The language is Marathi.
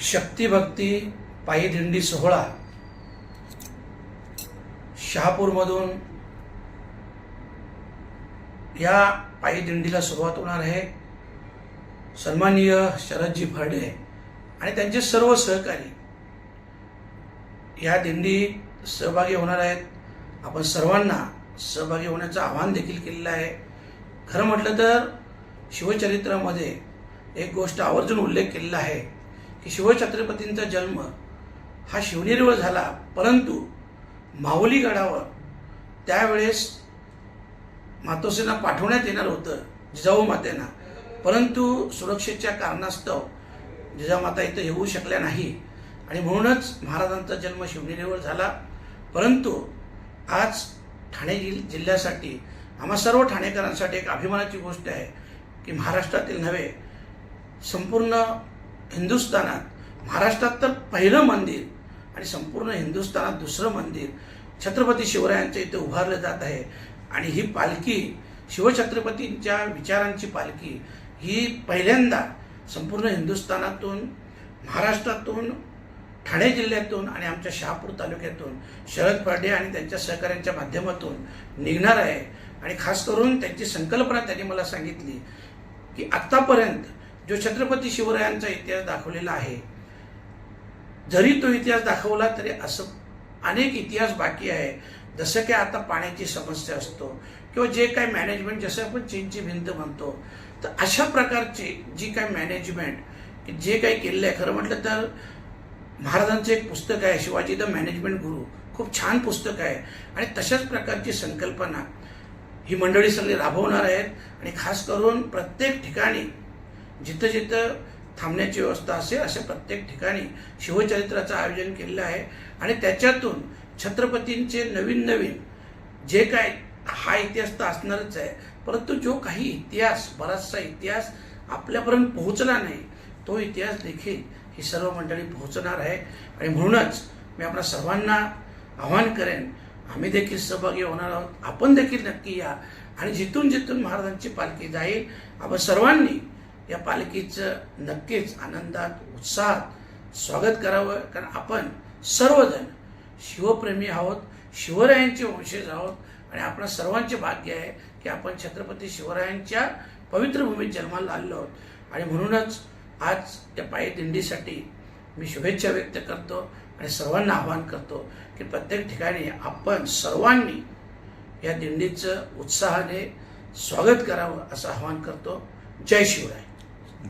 शक्तिभक्ती पायी दिंडी सोहळा. शहापूरमधून या पायी दिंडीला सुरुवात होणार आहे. सन्माननीय शरदजी फर्डे आणि त्यांचे सर्व सहकारी या दिंडीत सहभागी होणार आहेत. आपण सर्वांना सहभागी होण्याचं आवाहन देखील केलेलं आहे. खरं म्हटलं तर शिवचरित्रामध्ये एक गोष्ट आवर्जून उल्लेख केलेला आहे. की शिवछत्रपतींचा जन्म हा शिवनेरीवर झाला परंतु माहुली गडावर त्यावेळेस मातोश्रींना पाठवण्यात येणार होतं जिजाऊ मातेना. परंतु सुरक्षेच्या कारणास्तव जिजामाता इथं येऊ शकल्या नाही. आणि म्हणूनच महाराजांचा जन्म शिवनेरीवर झाला. परंतु आज ठाणे जिल जिल्ह्यासाठी आम्हा सर्व ठाणेकरांसाठी एक अभिमानाची गोष्ट आहे की महाराष्ट्रातील नव्हे संपूर्ण हिंदुस्थानात. महाराष्ट्रात तर पहिलं मंदिर आणि संपूर्ण हिंदुस्थानात दुसरं मंदिर. छत्रपती शिवरायांच्या इथे उभारलं जात आहे. आणि ही पालखी शिवछत्रपतींच्या विचारांची पालखी ही पहिल्यांदा संपूर्ण हिंदुस्थानातून महाराष्ट्रातून ठाणे जिल्ह्यातून आणि आमच्या शहापूर तालुक्यातून शरद पाडे आणि त्यांच्या सहकाऱ्यांच्या माध्यमातून निघणार आहे. आणि खास करून त्यांची संकल्पना त्यांनी मला सांगितली की आत्तापर्यंत जो छत्रपती शिवरायांचा इतिहास दाखवलेला आहे जरी तो इतिहास दाखवला तरी असं अनेक इतिहास बाकी आहे. जसं की आता पाण्याची समस्या असतो किंवा जे काय मॅनेजमेंट जसं आपण चीनची भिंत म्हणतो तर अशा प्रकारची जी काय मॅनेजमेंट जे काही केलेलं आहे खरं म्हटलं तर महाराजांचं एक पुस्तक आहे शिवाजी द मॅनेजमेंट गुरु. खूप छान पुस्तक आहे. आणि तशाच प्रकारची संकल्पना ही मंडळी सगळी राबवणार आहेत. आणि खास करून प्रत्येक ठिकाणी जिथं जिथं थांबण्याची व्यवस्था असेल अशा प्रत्येक ठिकाणी शिवचरित्राचं आयोजन केलेलं आहे. आणि त्याच्यातून छत्रपतींचे नवीन नवीन जे काय हा इतिहास तर असणारच आहे परंतु जो काही इतिहास बराचसा इतिहास आपल्यापर्यंत पोहोचला नाही तो इतिहास देखील ही सर्व मंडळी पोहोचणार आहे. आणि म्हणूनच मी आपल्या सर्वांना आवाहन करेन आम्ही देखील सहभागी होणार आहोत. आपण देखील नक्की या. आणि जिथून जिथून महाराजांची पालखी जाईल आपण सर्वांनी या पालखीचं नक्कीच आनंदात उत्साहात स्वागत करावं. कारण आपण सर्वजण शिवप्रेमी आहोत शिवरायांचे वंशज आहोत आणि आपलं सर्वांचे भाग्य आहे की आपण छत्रपती शिवरायांच्या पवित्र भूमीत जन्माला आलेलो आहोत. आणि म्हणूनच आज त्या पायी दिंडीसाठी मी शुभेच्छा व्यक्त करतो आणि सर्वांना आवाहन करतो की प्रत्येक ठिकाणी आपण सर्वांनी या दिंडीचं उत्साहाने स्वागत करावं असं आवाहन करतो. जय शिवराय.